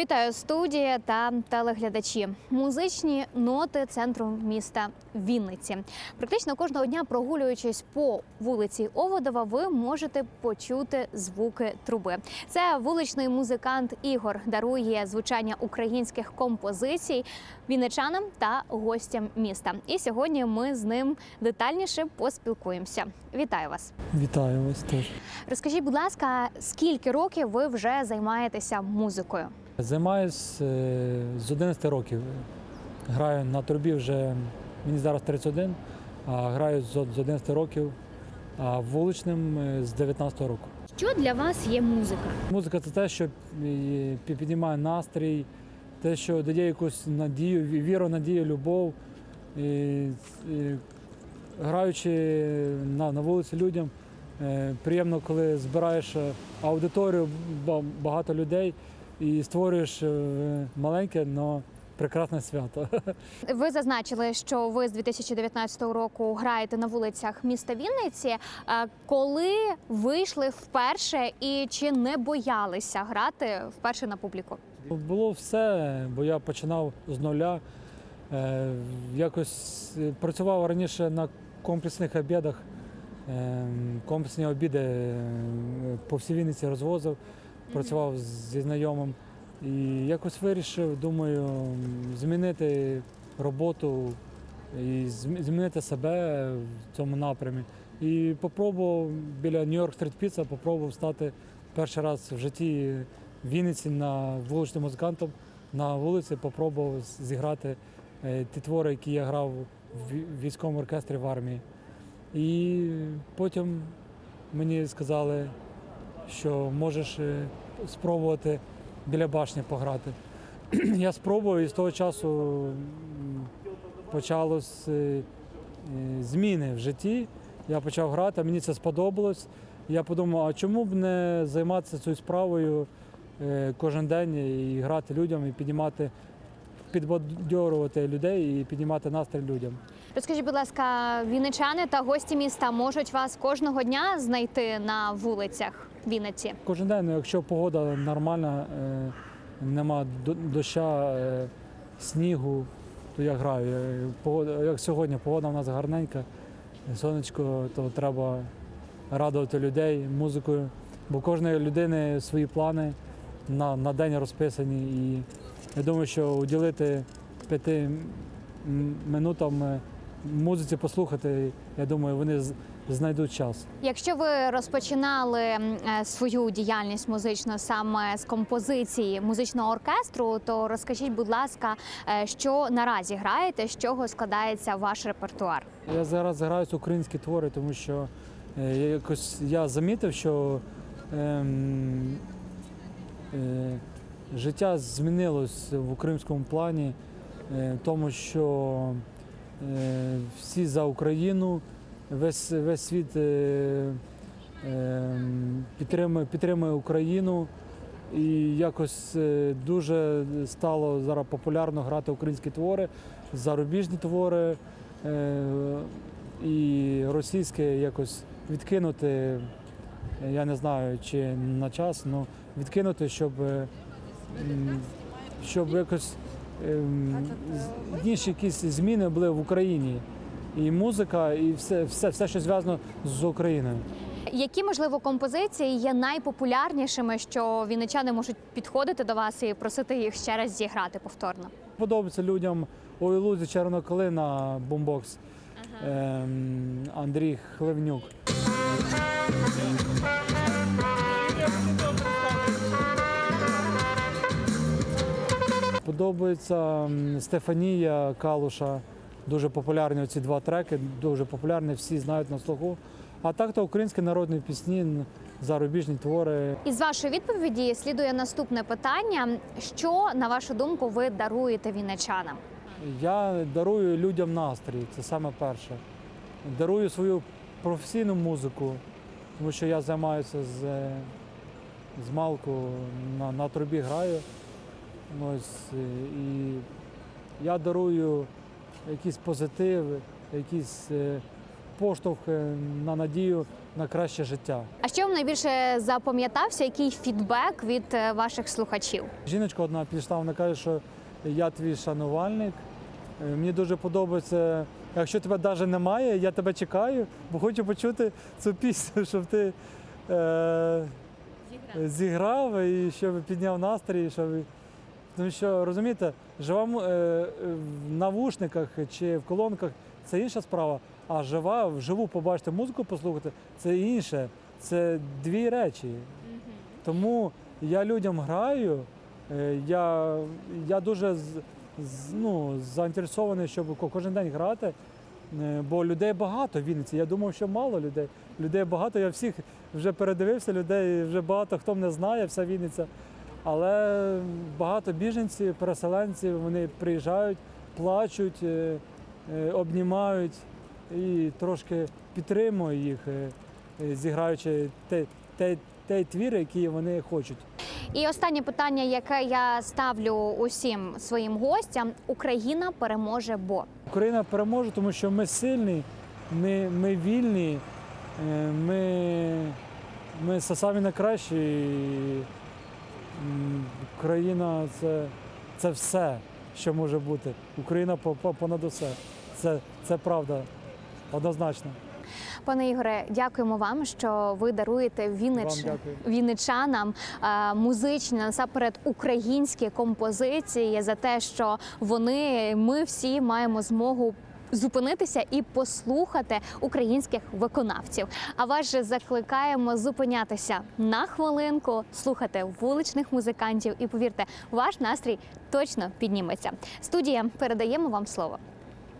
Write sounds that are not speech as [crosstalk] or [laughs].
Вітаю студія та телеглядачі. Музичні ноти центру міста Вінниці. Практично кожного дня, прогулюючись по вулиці Оводова, ви можете почути звуки труби. Це вуличний музикант Ігор дарує звучання українських композицій вінничанам та гостям міста. І сьогодні ми з ним детальніше поспілкуємося. Вітаю вас! Вітаю вас теж. Розкажіть, будь ласка, скільки років ви вже займаєтеся музикою? Займаюсь е, з 11 років. Граю на трубі вже мені зараз 31, а граю з з 11 років, а вуличним е, з 19 року. Що для вас є музика? Музика це те, що е, піднімає настрій, те, що дає якусь надію, віру, надію, любов. І, і, граючи на, на вулиці людям, е, приємно, коли збираєш е, аудиторію, багато людей і створюєш е, маленьке, але прекрасне свято. [laughs] Ви зазначили, що ви з 2019 року граєте на вулицях міста Вінниці. Е, Коли вийшли вперше і чи не боялися грати вперше на публіку? Було все, бо я починав з нуля. Е, Якось працював раніше на комплексних обідах. Е, Комплексні обіди по всій Вінниці розвозив, працював зі знайомим. І якось вирішив, думаю, змінити роботу і змінити себе в цьому напрямі. І попробував біля Нью-Йорк Стріт Піца, попробував стати перший раз в житті в Вінниці на вуличним музикантом на вулиці, попробував зіграти е, ті твори, які я грав в військовому оркестрі в армії. І потім мені сказали, що можеш е, спробувати біля башні пограти. [clears throat] Я спробував і з того часу м, почалось е, е, зміни в житті. Я почав грати, мені це сподобалось. Я подумав, а чому б не займатися цією справою кожен день і грати людям, і піднімати, підбадьорувати людей і піднімати настрій людям. Розкажіть, будь ласка, вінничани та гості міста можуть вас кожного дня знайти на вулицях Вінниці? Кожен день, ну, якщо погода нормальна, е, нема до- доща, е, снігу, то я граю. Е, як сьогодні, погода в нас гарненька, сонечко, то треба радувати людей музикою. Бо кожної людини свої плани на, на день розписані. І я думаю, що уділити п'яти минутам музиці послухати, я думаю, вони знайдуть час. Якщо ви розпочинали е, свою діяльність музичну саме з композиції музичного оркестру, то розкажіть, будь ласка, е, що наразі граєте, з чого складається ваш репертуар? Я зараз граю українські твори, тому що е, я якось я замітив, що ем, е, життя змінилось в українському плані, е, тому що всі за Україну, весь, весь світ е, ем, підтримує, підтримує Україну. І якось е, дуже стало зараз популярно грати українські твори, зарубіжні твори е, і російське якось відкинути, е, я не знаю, чи на час, але відкинути, щоб, е, щоб якось інші якісь зміни були в Україні. І музика, і все, все, все що зв'язано з Україною. Які можливо композиції є найпопулярнішими, що вінничани можуть підходити до вас і просити їх ще раз зіграти повторно? Подобається людям Ой Лузі Червона калина бомбокс ем, Андрій Хливнюк. Подобається Стефанія Калуша. Дуже популярні ці два треки, дуже популярні, всі знають на слуху. А так то українські народні пісні, зарубіжні твори. Із вашої відповіді слідує наступне питання: що на вашу думку ви даруєте вінничанам? Я дарую людям настрій, це саме перше. Дарую свою професійну музику, тому що я займаюся з, з малку на, на трубі граю. Ось, е, і я дарую якийсь позитив, якісь е, поштовх е, на надію на краще життя. А що вам найбільше запам'ятався? Який фідбек від е, ваших слухачів? Жіночка одна підійшла, вона каже, що я твій шанувальник. Мені дуже подобається, якщо тебе навіть немає, я тебе чекаю, бо хочу почути цю пісню, щоб ти е, зіграв і щоб підняв настрій, щоб. Тому що розумієте, жива е, в навушниках чи в колонках це інша справа, а жива, вживу побачити музику, послухати це інше. Це дві речі. Тому я людям граю. е, Я, я дуже ну, заінтересований, щоб кожен день грати. е, Бо людей багато в Вінниці. Я думав, що мало людей. Людей багато. Я всіх вже передивився, людей вже багато хто мене знає, вся Вінниця. Але багато біженців, переселенців, вони приїжджають, плачуть, е, е, обнімають і трошки підтримую їх, е, зіграючи те, те, той твір, який вони хочуть. І останнє питання, яке я ставлю усім своїм гостям: Україна переможе, бо Україна переможе, тому що ми сильні, ми, ми вільні, ми, ми самі найкращі. Україна це, це все, що може бути. Україна по- по- понад усе. Це, це правда, однозначно. пане Ігоре, дякуємо вам, що ви даруєте Віннич... Вінничанам е, музичні насамперед українські композиції за те, що вони ми всі маємо змогу. Зупинитися і послухати українських виконавців. А вас же закликаємо зупинятися на хвилинку, слухати вуличних музикантів, і повірте, ваш настрій точно підніметься. Студія передаємо вам слово.